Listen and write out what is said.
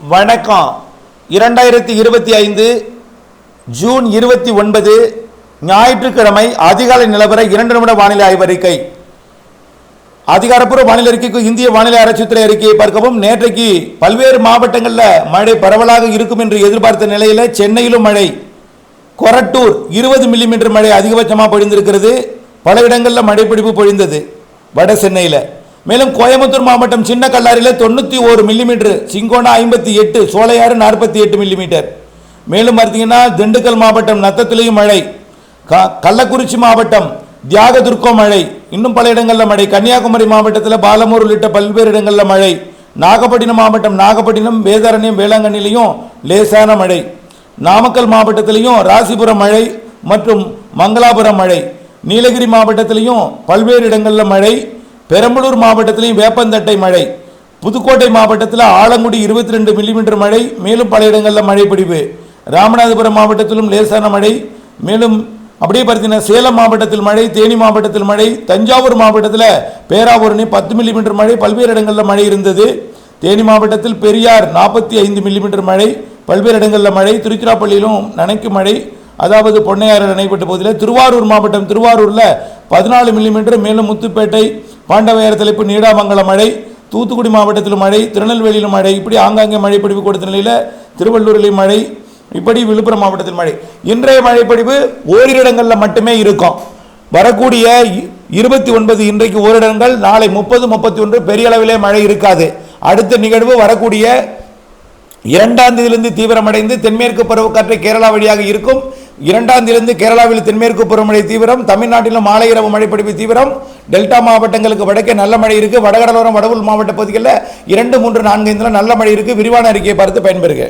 வணக்கம். இரண்டாயிரத்தி இருபத்தி ஐந்து ஜூன் இருபத்தி ஒன்பது ஞாயிற்றுக்கிழமை அதிகாலை நிலவர இரண்டு நிமிட வானிலை ஆய்வறிக்கை அதிகாரப்பூர்வ வானிலை அறிக்கைக்கு இந்திய வானிலை ஆராய்ச்சித்துறை அறிக்கையை பார்க்கவும் நேற்றைக்கு பல்வேறு மாவட்டங்களில் மழை பரவலாக இருக்கும் என்று எதிர்பார்த்த நிலையில் சென்னையிலும் மழை. கொரட்டூர் இருபது மில்லிமீட்டர் மழை அதிகபட்சமாக பொழிந்திருக்கிறது. பல இடங்களில் மழைப்பிடிப்பு பொழிந்தது. வட சென்னையில். மேலும் கோயம்புத்தூர் மாவட்டம் சின்ன கல்லாரியில் தொண்ணூற்றி ஒரு மில்லிமீட்டர் சிங்கோனா ஐம்பத்தி எட்டு சோலையாறு நாற்பத்தி எட்டு மில்லிமீட்டர் மேலும் பார்த்தீங்கன்னா திண்டுக்கல் மாவட்டம் நத்தத்துலேயும் மழை. க கள்ளக்குறிச்சி மாவட்டம் தியாகதுர்கோ மழை. இன்னும் பல இடங்களில் மழை. கன்னியாகுமரி மாவட்டத்தில் பாலமூர் உள்ளிட்ட பல்வேறு இடங்களில் மழை. நாகப்பட்டினம் மாவட்டம் நாகப்பட்டினம் வேதாரண்யம் வேளாங்கண்ணிலையும் லேசான மழை. நாமக்கல் மாவட்டத்திலையும் ராசிபுரம் மழை மற்றும் மங்களாபுரம் மழை. நீலகிரி மாவட்டத்திலையும் பல்வேறு இடங்களில் மழை. பெரம்பலூர் மாவட்டத்திலையும் வேப்பந்தட்டை மழை. புதுக்கோட்டை மாவட்டத்தில் ஆலங்குடி இருபத்தி ரெண்டு மில்லிமீட்டர் மழை மேலும் பல இடங்களில் மழை பிடிப்பு ராமநாதபுரம் மாவட்டத்திலும் லேசான மழை மேலும் அப்படியே பார்த்தீங்கன்னா சேலம் மாவட்டத்தில் மழை தேனி மாவட்டத்தில் மழை தஞ்சாவூர் மாவட்டத்தில் பேராவூரணி பத்து மில்லிமீட்டர் மழை பல்வேறு இடங்களில் மழை இருந்தது. தேனி மாவட்டத்தில் பெரியார் நாற்பத்தி ஐந்து மில்லிமீட்டர் மழை பல்வேறு இடங்களில் மழை திருச்சிராப்பள்ளியிலும் நனைக்கும் மழை அதாவது பொன்னையாறு நடைபெற்ற பகுதியில் திருவாரூர் மாவட்டம் திருவாரூரில் பதினாலு மில்லிமீட்டர் மேலும் முத்துப்பேட்டை பாண்டவையார் தலைப்பு நீடாமங்கலம் மழை தூத்துக்குடி மாவட்டத்திலும் மழை திருநெல்வேலியிலும் மழை இப்படி ஆங்காங்கே மழை பிடிப்பு கொடுத்த நிலையில் திருவள்ளூரிலையும் மழை இப்படி விழுப்புரம் மாவட்டத்தில் மழை. இன்றைய மழைப்பொழிவு ஓரிரு இடங்களில் மட்டுமே இருக்கும். வரக்கூடிய இருபத்தி ஒன்பது இன்றைக்கு ஓரிடங்கள் நாளை முப்பது முப்பத்தி ஒன்று பெரிய அளவிலே மழை இருக்காது. அடுத்த நிகழ்வு வரக்கூடிய இரண்டாம் தேதியிலிருந்து தீவிரமடைந்து தென்மேற்கு பருவக்காற்று கேரளா வழியாக இருக்கும். இரண்டாம் தேதியிலிருந்து கேரளாவில் தென்மேற்கு பருவமழை தீவிரம் தமிழ்நாட்டிலும் மாலை இரவு மழைப்பிடிப்பு தீவிரம். டெல்டா மாவட்டங்களுக்கு வடக்கே நல்ல மழை இருக்குது வடகடலோரம் வடவுள் மாவட்ட பகுதிகளில் இரண்டு மூன்று நான்கு ஐந்துல நல்ல மழை இருக்குது விரிவான அறிக்கையை பார்த்து பயன்பெறுக.